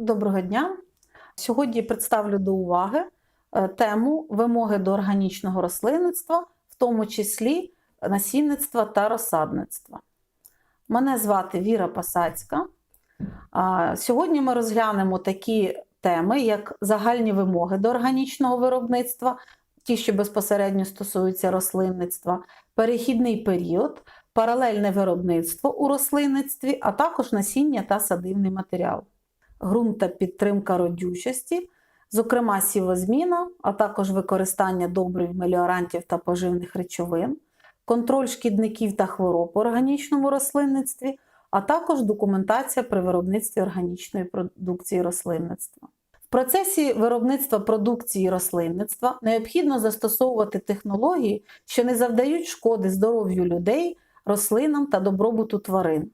Доброго дня! Сьогодні представлю до уваги е, тему вимоги до органічного рослинництва, в тому числі насінництва та розсадництва. Мене звати Віра Пасацька. Сьогодні ми розглянемо такі теми, як загальні вимоги до органічного виробництва, ті, що безпосередньо стосуються рослинництва, перехідний період, паралельне виробництво у рослинництві, а також насіння та садивний матеріал ґрунт та підтримка родючості, зокрема сівозміна, а також використання добрив, меліорантів та поживних речовин, контроль шкідників та хвороб у органічному рослинництві, а також документація при виробництві органічної продукції рослинництва. В процесі виробництва продукції рослинництва необхідно застосовувати технології, що не завдають шкоди здоров'ю людей, рослинам та добробуту тварин.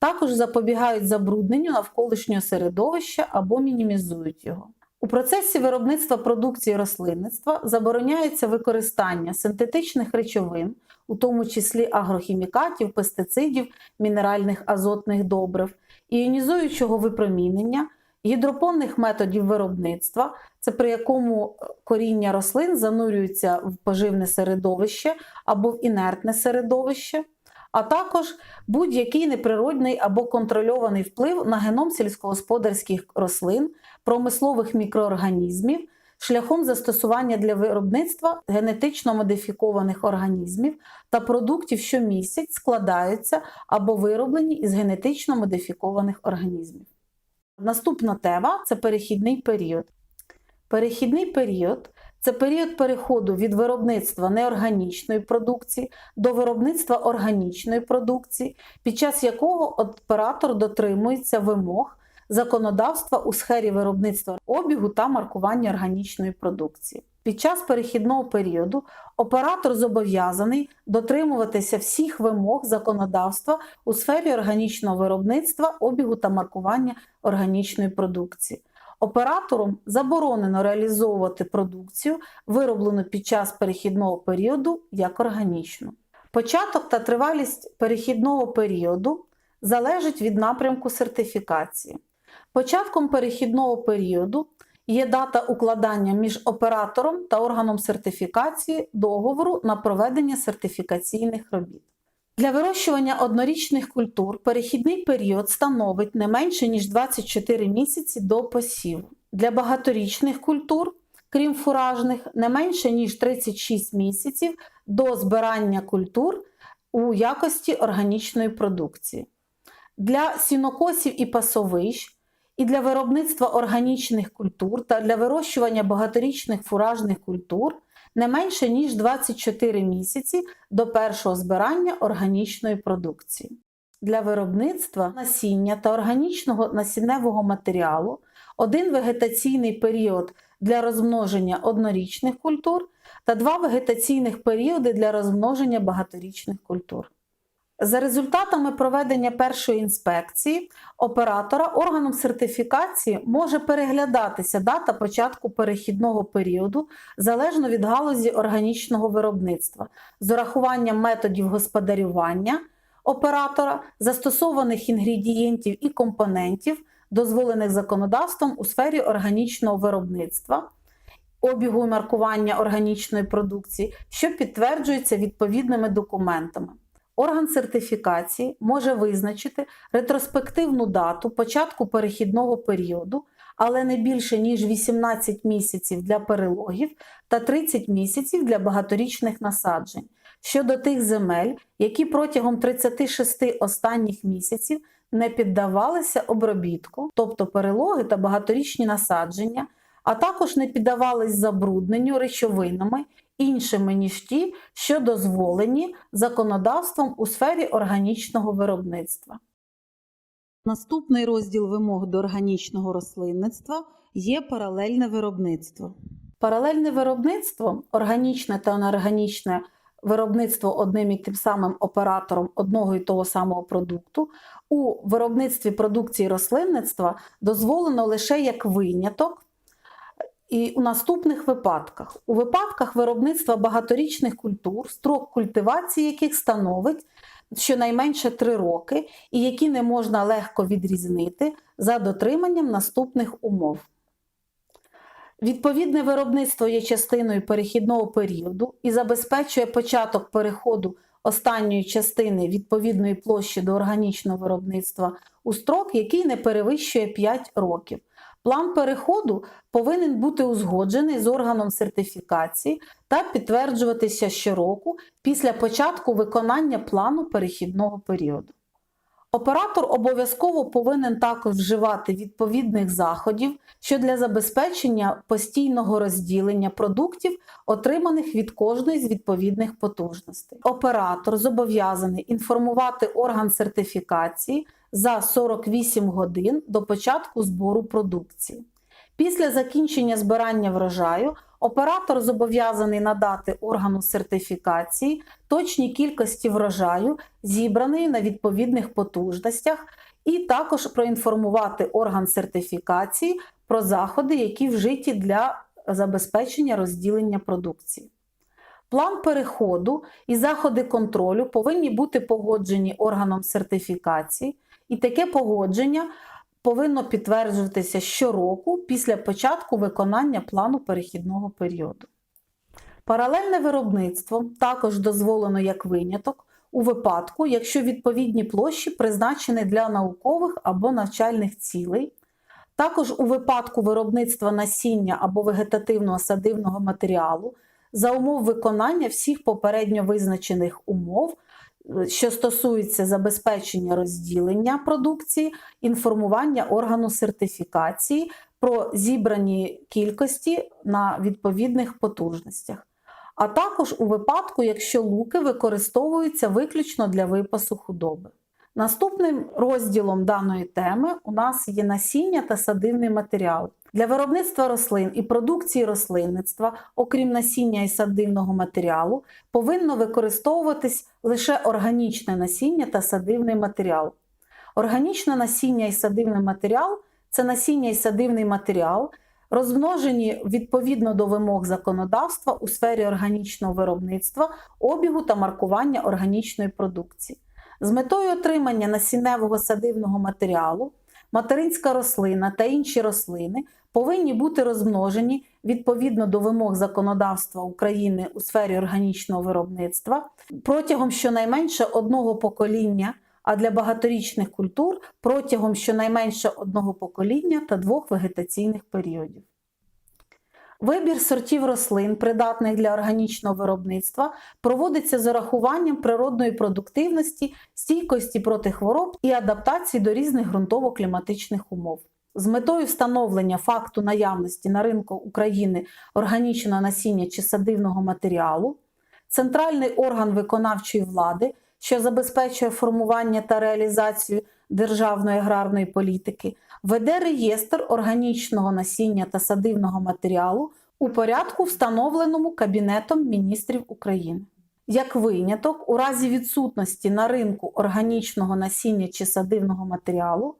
Також запобігають забрудненню навколишнього середовища або мінімізують його. У процесі виробництва продукції рослинництва забороняється використання синтетичних речовин, у тому числі агрохімікатів, пестицидів, мінеральних азотних добрив, іонізуючого випромінення, гідропонних методів виробництва, це при якому коріння рослин занурюється в поживне середовище або в інертне середовище а також будь-який неприродний або контрольований вплив на геном сільськогосподарських рослин, промислових мікроорганізмів шляхом застосування для виробництва генетично модифікованих організмів та продуктів, що місяць складаються або вироблені із генетично модифікованих організмів. Наступна тема це перехідний період. Перехідний період це період переходу від виробництва неорганічної продукції до виробництва органічної продукції, під час якого оператор дотримується вимог законодавства у сфері виробництва обігу та маркування органічної продукції. Під час перехідного періоду оператор зобов'язаний дотримуватися всіх вимог законодавства у сфері органічного виробництва, обігу та маркування органічної продукції. Оператором заборонено реалізовувати продукцію, вироблену під час перехідного періоду як органічну. Початок та тривалість перехідного періоду залежить від напрямку сертифікації. Початком перехідного періоду є дата укладання між оператором та органом сертифікації договору на проведення сертифікаційних робіт. Для вирощування однорічних культур перехідний період становить не менше ніж 24 місяці до посіву. Для багаторічних культур, крім фуражних, не менше ніж 36 місяців до збирання культур у якості органічної продукції. Для сінокосів і пасовищ, і для виробництва органічних культур та для вирощування багаторічних фуражних культур не менше ніж 24 місяці до першого збирання органічної продукції. Для виробництва насіння та органічного насінневого матеріалу один вегетаційний період для розмноження однорічних культур та два вегетаційних періоди для розмноження багаторічних культур. За результатами проведення першої інспекції оператора органом сертифікації може переглядатися дата початку перехідного періоду залежно від галузі органічного виробництва з урахуванням методів господарювання оператора, застосованих інгредієнтів і компонентів, дозволених законодавством у сфері органічного виробництва. Обігу і маркування органічної продукції, що підтверджується відповідними документами. Орган сертифікації може визначити ретроспективну дату початку перехідного періоду, але не більше ніж 18 місяців для перелогів та 30 місяців для багаторічних насаджень. Щодо тих земель, які протягом 36 останніх місяців не піддавалися обробітку, тобто перелоги та багаторічні насадження, а також не піддавались забрудненню речовинами іншими, ніж ті, що дозволені законодавством у сфері органічного виробництва. Наступний розділ вимог до органічного рослинництва є паралельне виробництво. Паралельне виробництво, органічне та неорганічне виробництво одним і тим самим оператором одного і того самого продукту, у виробництві продукції рослинництва дозволено лише як виняток і у наступних випадках: у випадках виробництва багаторічних культур, строк культивації яких становить щонайменше 3 роки, і які не можна легко відрізнити за дотриманням наступних умов. Відповідне виробництво є частиною перехідного періоду і забезпечує початок переходу останньої частини відповідної площі до органічного виробництва у строк, який не перевищує 5 років. План переходу повинен бути узгоджений з органом сертифікації та підтверджуватися щороку після початку виконання плану перехідного періоду. Оператор обов'язково повинен також вживати відповідних заходів, що для забезпечення постійного розділення продуктів, отриманих від кожної з відповідних потужностей. Оператор зобов'язаний інформувати орган сертифікації за 48 годин до початку збору продукції. Після закінчення збирання врожаю оператор зобов'язаний надати органу сертифікації точні кількості врожаю, зібраної на відповідних потужностях, і також проінформувати орган сертифікації про заходи, які вжиті для забезпечення розділення продукції. План переходу і заходи контролю повинні бути погоджені органом сертифікації, і таке погодження повинно підтверджуватися щороку після початку виконання плану перехідного періоду. Паралельне виробництво також дозволено як виняток у випадку, якщо відповідні площі призначені для наукових або навчальних цілей. Також у випадку виробництва насіння або вегетативного садивного матеріалу за умов виконання всіх попередньо визначених умов, що стосується забезпечення розділення продукції, інформування органу сертифікації про зібрані кількості на відповідних потужностях, а також у випадку, якщо луки використовуються виключно для випасу худоби. Наступним розділом даної теми у нас є насіння та садивний матеріал. Для виробництва рослин і продукції рослинництва, окрім насіння і садивного матеріалу, повинно використовуватись лише органічне насіння та садивний матеріал. Органічне насіння і садивний матеріал це насіння і садивний матеріал, розмножені відповідно до вимог законодавства у сфері органічного виробництва, обігу та маркування органічної продукції. З метою отримання насінневого садивного матеріалу материнська рослина та інші рослини повинні бути розмножені відповідно до вимог законодавства України у сфері органічного виробництва протягом щонайменше одного покоління, а для багаторічних культур протягом щонайменше одного покоління та двох вегетаційних періодів. Вибір сортів рослин, придатних для органічного виробництва, проводиться з урахуванням природної продуктивності, стійкості проти хвороб і адаптації до різних ґрунтово-кліматичних умов. З метою встановлення факту наявності на ринку України органічного насіння чи садивного матеріалу, центральний орган виконавчої влади, що забезпечує формування та реалізацію державної аграрної політики, веде реєстр органічного насіння та садивного матеріалу у порядку, встановленому Кабінетом міністрів України. Як виняток, у разі відсутності на ринку органічного насіння чи садивного матеріалу,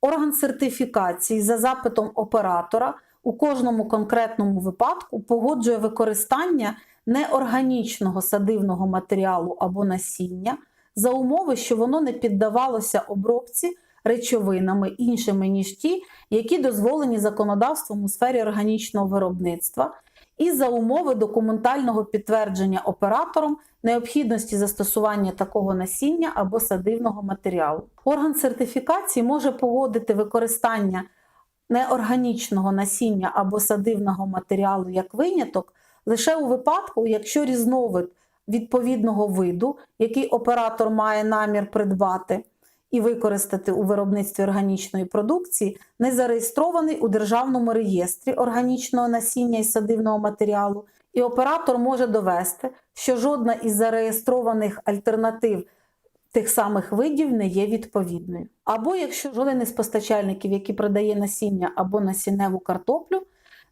орган сертифікації за запитом оператора у кожному конкретному випадку погоджує використання неорганічного садивного матеріалу або насіння за умови, що воно не піддавалося обробці речовинами іншими, ніж ті, які дозволені законодавством у сфері органічного виробництва, і за умови документального підтвердження оператором необхідності застосування такого насіння або садивного матеріалу. Орган сертифікації може погодити використання неорганічного насіння або садивного матеріалу як виняток лише у випадку, якщо різновид відповідного виду, який оператор має намір придбати і використати у виробництві органічної продукції, не зареєстрований у Державному реєстрі органічного насіння і садивного матеріалу, і оператор може довести, що жодна із зареєстрованих альтернатив тих самих видів не є відповідною. Або якщо жоден із постачальників, який продає насіння або насінневу картоплю,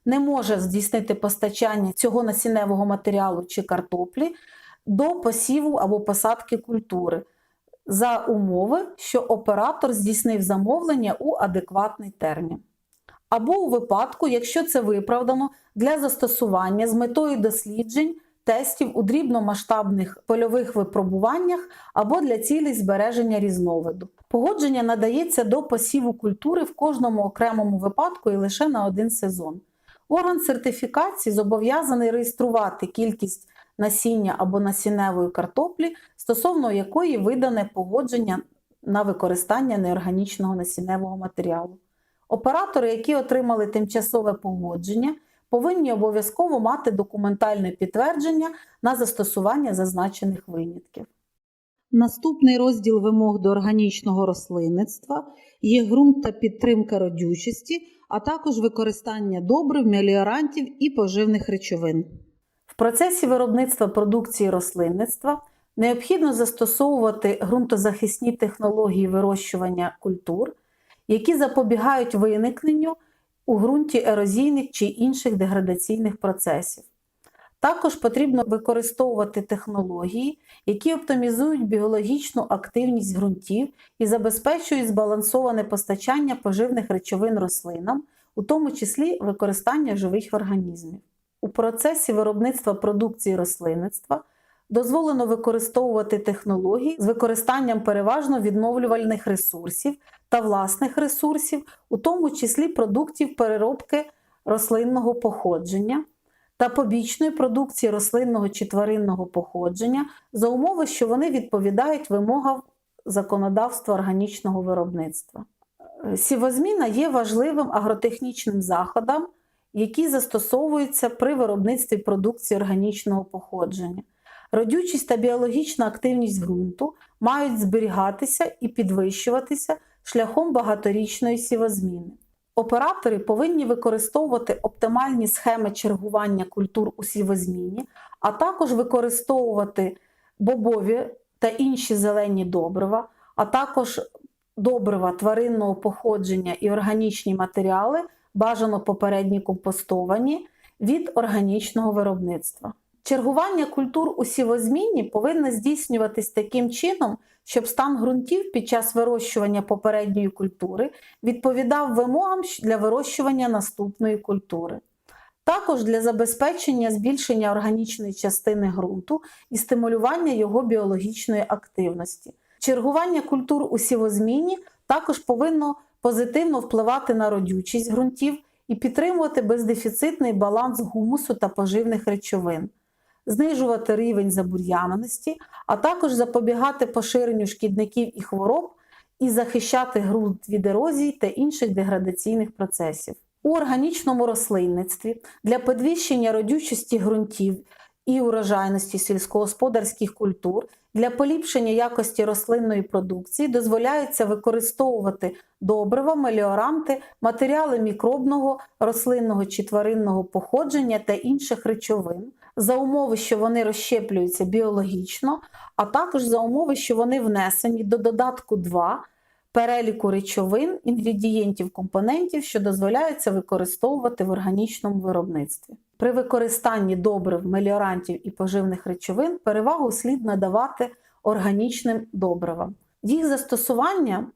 не може здійснити постачання цього насінневого матеріалу чи картоплі до посіву або посадки культури за умови, що оператор здійснив замовлення у адекватний термін. Або у випадку, якщо це виправдано для застосування з метою досліджень тестів у дрібномасштабних польових випробуваннях або для цілей збереження різновиду. Погодження надається до посіву культури в кожному окремому випадку і лише на один сезон. Орган сертифікації зобов'язаний реєструвати кількість насіння або насінневої картоплі, стосовно якої видане погодження на використання неорганічного насінневого матеріалу. Оператори, які отримали тимчасове погодження, повинні обов'язково мати документальне підтвердження на застосування зазначених винятків. Наступний розділ вимог до органічного рослинництва є ґрунт та підтримка родючості, а також використання добрив, меліорантів і поживних речовин. В процесі виробництва продукції рослинництва необхідно застосовувати ґрунтозахисні технології вирощування культур, які запобігають виникненню у ґрунті ерозійних чи інших деградаційних процесів. Також потрібно використовувати технології, які оптимізують біологічну активність ґрунтів і забезпечують збалансоване постачання поживних речовин рослинам, у тому числі використання живих організмів. У процесі виробництва продукції рослинництва дозволено використовувати технології з використанням переважно відновлювальних ресурсів та власних ресурсів, у тому числі продуктів переробки рослинного походження та побічної продукції рослинного чи тваринного походження за умови, що вони відповідають вимогам законодавства органічного виробництва. Е, Сівозміна є важливим агротехнічним заходом, який застосовується при виробництві продукції органічного походження. Родючість та біологічна активність ґрунту мають зберігатися і підвищуватися шляхом багаторічної сівозміни. Оператори повинні використовувати оптимальні схеми чергування культур у сівозміні, а також використовувати бобові та інші зелені добрива, а також добрива тваринного походження і органічні матеріали, бажано попередні компостовані від органічного виробництва. Чергування культур у сівозміні повинно здійснюватись таким чином, щоб стан ґрунтів під час вирощування попередньої культури відповідав вимогам для вирощування наступної культури. Також для забезпечення збільшення органічної частини ґрунту і стимулювання його біологічної активності. Чергування культур у сівозміні також повинно позитивно впливати на родючість ґрунтів і підтримувати бездефіцитний баланс гумусу та поживних речовин знижувати рівень забур'яненості, а також запобігати поширенню шкідників і хвороб і захищати ґрунт від ерозії та інших деградаційних процесів. У органічному рослинництві для підвищення родючості ґрунтів і урожайності сільськогосподарських культур для поліпшення якості рослинної продукції дозволяється використовувати добрива, меліоранти, матеріали мікробного, рослинного чи тваринного походження та інших речовин за умови, що вони розщеплюються біологічно, а також за умови, що вони внесені до додатку 2 переліку речовин, інгредієнтів, компонентів, що дозволяються використовувати в органічному виробництві. При використанні добрив, меліорантів і поживних речовин перевагу слід надавати органічним добривам. Їх застосування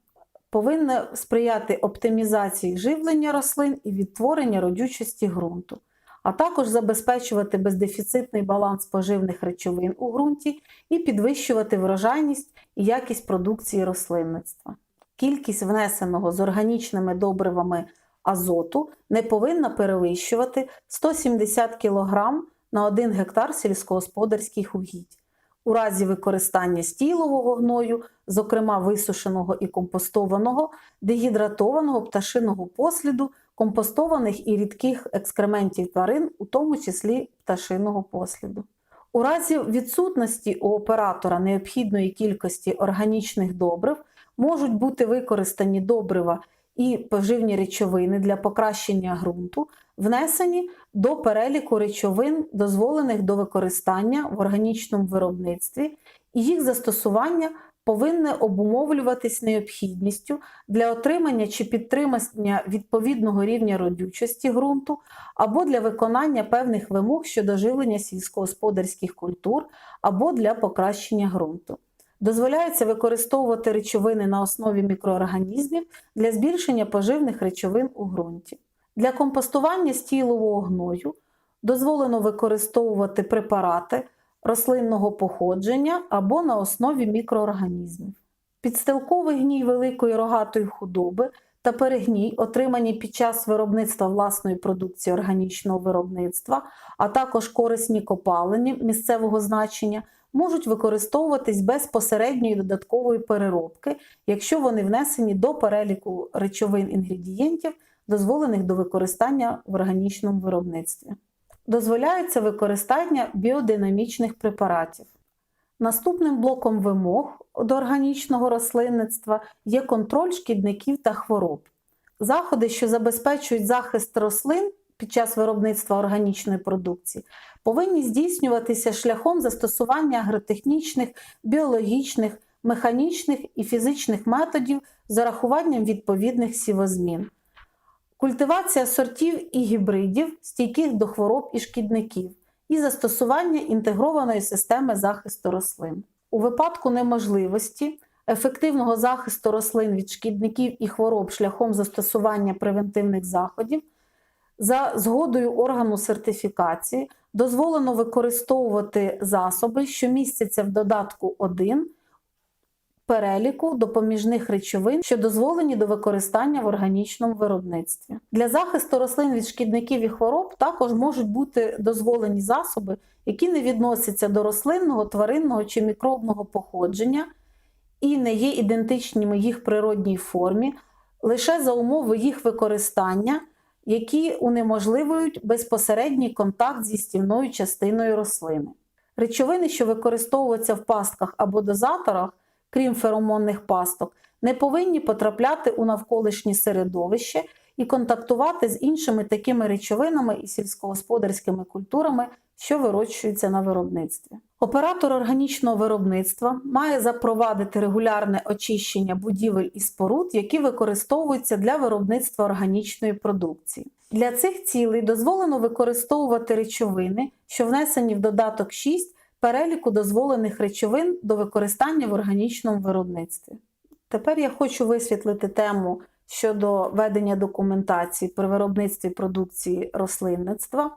повинно сприяти оптимізації живлення рослин і відтворення родючості ґрунту, а також забезпечувати бездефіцитний баланс поживних речовин у ґрунті і підвищувати врожайність і якість продукції рослинництва. Кількість внесеного з органічними добривами азоту не повинна перевищувати 170 кг на 1 гектар сільськогосподарських угідь. У разі використання стілового гною, зокрема висушеного і компостованого, дегідратованого пташиного посліду, компостованих і рідких екскрементів тварин, у тому числі пташиного посліду. У разі відсутності у оператора необхідної кількості органічних добрив можуть бути використані добрива і поживні речовини для покращення ґрунту, внесені до переліку речовин, дозволених до використання в органічному виробництві, і їх застосування повинне обумовлюватись необхідністю для отримання чи підтримання відповідного рівня родючості ґрунту або для виконання певних вимог щодо живлення сільськогосподарських культур або для покращення ґрунту. Дозволяється використовувати речовини на основі мікроорганізмів для збільшення поживних речовин у ґрунті. Для компостування стілового гною дозволено використовувати препарати рослинного походження або на основі мікроорганізмів. Підстилковий гній великої рогатої худоби та перегній, отримані під час виробництва власної продукції органічного виробництва, а також корисні копалини місцевого значення, можуть використовуватись без посередньої додаткової переробки, якщо вони внесені до переліку речовин інгредієнтів, дозволених до використання в органічному виробництві. Дозволяється використання біодинамічних препаратів. Наступним блоком вимог до органічного рослинництва є контроль шкідників та хвороб. Заходи, що забезпечують захист рослин під час виробництва органічної продукції, повинні здійснюватися шляхом застосування агротехнічних, біологічних, механічних і фізичних методів з урахуванням відповідних сівозмін. Культивація сортів і гібридів, стійких до хвороб і шкідників, і застосування інтегрованої системи захисту рослин. У випадку неможливості ефективного захисту рослин від шкідників і хвороб шляхом застосування превентивних заходів, за згодою органу сертифікації дозволено використовувати засоби, що містяться в додатку 1 переліку допоміжних речовин, що дозволені до використання в органічному виробництві. Для захисту рослин від шкідників і хвороб також можуть бути дозволені засоби, які не відносяться до рослинного, тваринного чи мікробного походження і не є ідентичними їх природній формі, лише за умови їх використання, які унеможливують безпосередній контакт зі стівною частиною рослини. Речовини, що використовуються в пастках або дозаторах, крім феромонних пасток, не повинні потрапляти у навколишнє середовище і контактувати з іншими такими речовинами і сільськогосподарськими культурами, що вирощуються на виробництві. Оператор органічного виробництва має запровадити регулярне очищення будівель і споруд, які використовуються для виробництва органічної продукції. Для цих цілей дозволено використовувати речовини, що внесені в додаток 6 переліку дозволених речовин до використання в органічному виробництві. Тепер я хочу висвітлити тему щодо ведення документації при виробництві продукції рослинництва,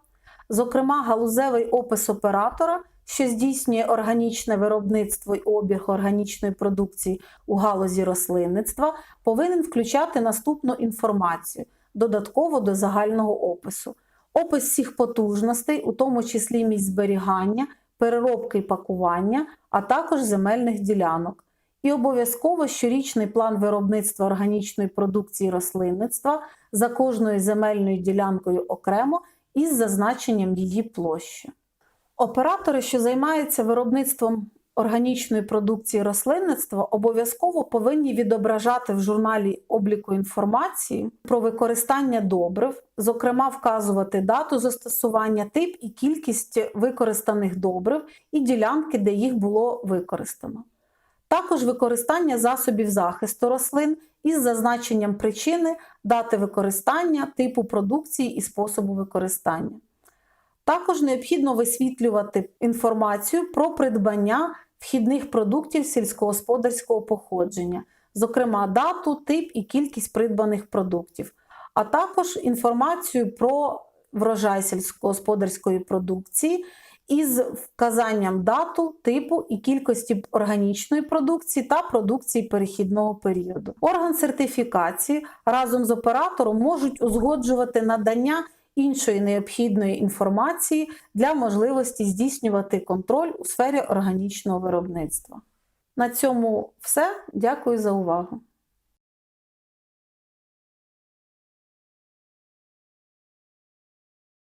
зокрема, галузевий опис оператора, що здійснює органічне виробництво й обіг органічної продукції у галузі рослинництва, повинен включати наступну інформацію додатково до загального опису. Опис всіх потужностей, у тому числі місць зберігання, переробки і пакування, а також земельних ділянок. І обов'язково щорічний план виробництва органічної продукції рослинництва за кожною земельною ділянкою окремо із зазначенням її площі. Оператори, що займаються виробництвом органічної продукції рослинництва, обов'язково повинні відображати в журналі обліку інформації про використання добрив, зокрема, вказувати дату застосування, тип і кількість використаних добрив і ділянки, де їх було використано. Також використання засобів захисту рослин із зазначенням причини, дати використання, типу продукції і способу використання. Також необхідно висвітлювати інформацію про придбання вхідних продуктів сільськогосподарського походження, зокрема дату, тип і кількість придбаних продуктів, а також інформацію про врожай сільськогосподарської продукції із вказанням дату, типу і кількості органічної продукції та продукції перехідного періоду. Орган сертифікації разом з оператором можуть узгоджувати надання іншої необхідної інформації для можливості здійснювати контроль у сфері органічного виробництва. На цьому все. Дякую за увагу.